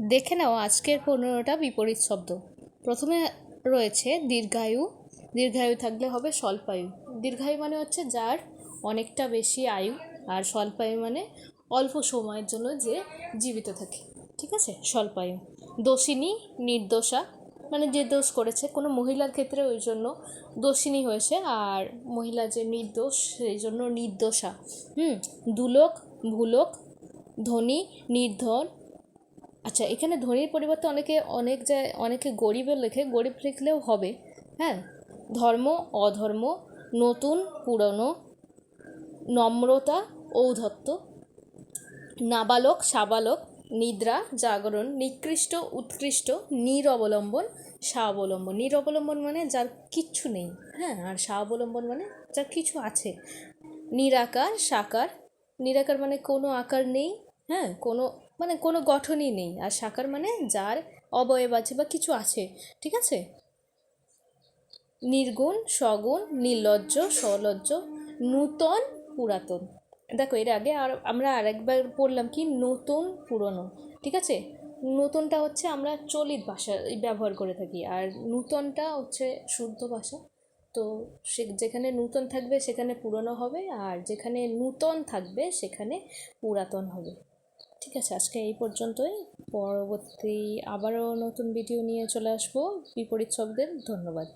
দেখে নাও, আজকের পনেরোটা বিপরীত শব্দ। প্রথমে রয়েছে দীর্ঘায়ু। দীর্ঘায়ু থাকলে হবে স্বল্পায়ু। দীর্ঘায়ু মানে হচ্ছে যার অনেকটা বেশি আয়ু, আর স্বল্পায়ু মানে অল্প সময়ের জন্য যে জীবিত থাকে। ঠিক আছে? স্বল্পায়ু। দোষিনী নির্দোষা মানে যে দোষ করেছে, কোনো মহিলার ক্ষেত্রে ওই জন্য দোষিনী হয়েছে, আর মহিলা যে নির্দোষ, সেই জন্য নির্দোষা। হুম? দুলোক, ভুলোক, ধনী, নির্ধন আচ্ছা এখানে ধনীর পরিবর্তে অনেকে, অনেক যায় অনেকে গরিবের লেখে, গরিব লিখলেও হবে। হ্যাঁ ধর্ম, অধর্ম, নতুন, পুরনো, নম্রতা, ঔদ্ধত্য, নাবালক, সাবালক, নিদ্রা, জাগরণ, নিকৃষ্ট, উৎকৃষ্ট, নিরবলম্বন, স্বাবলম্বন। নিরবলম্বন মানে যার কিচ্ছু নেই। হ্যাঁ আর স্বাবলম্বন মানে যার কিছু আছে। নিরাকার, সাকার। নিরাকার মানে কোনো আকার নেই। হ্যাঁ কোনো মানে কোনো গঠনই নেই। আর সাকার মানে যার অবয়ব আছে বা কিছু আছে, ঠিক আছে? নির্গুণ, সগুণ, নির্লজ্জ, সলজ্জ, নূতন, পুরাতন। দেখো, এর আগে আর আমরা আরেকবার পড়লাম কি? নতুন, পুরনো, ঠিক আছে? নতুনটা হচ্ছে আমরা চলিত ভাষা ব্যবহার করে থাকি। আর নূতনটা হচ্ছে শুদ্ধ ভাষা। তো সে, যেখানে নূতন থাকবে সেখানে পুরনো হবে, আর যেখানে নূতন থাকবে সেখানে পুরাতন হবে। ঠিক আছে, আজকে এই পর্যন্তই। পরবর্তী আবারও নতুন ভিডিও নিয়ে চলে আসব। বিপরীত শব্দের ধন্যবাদ।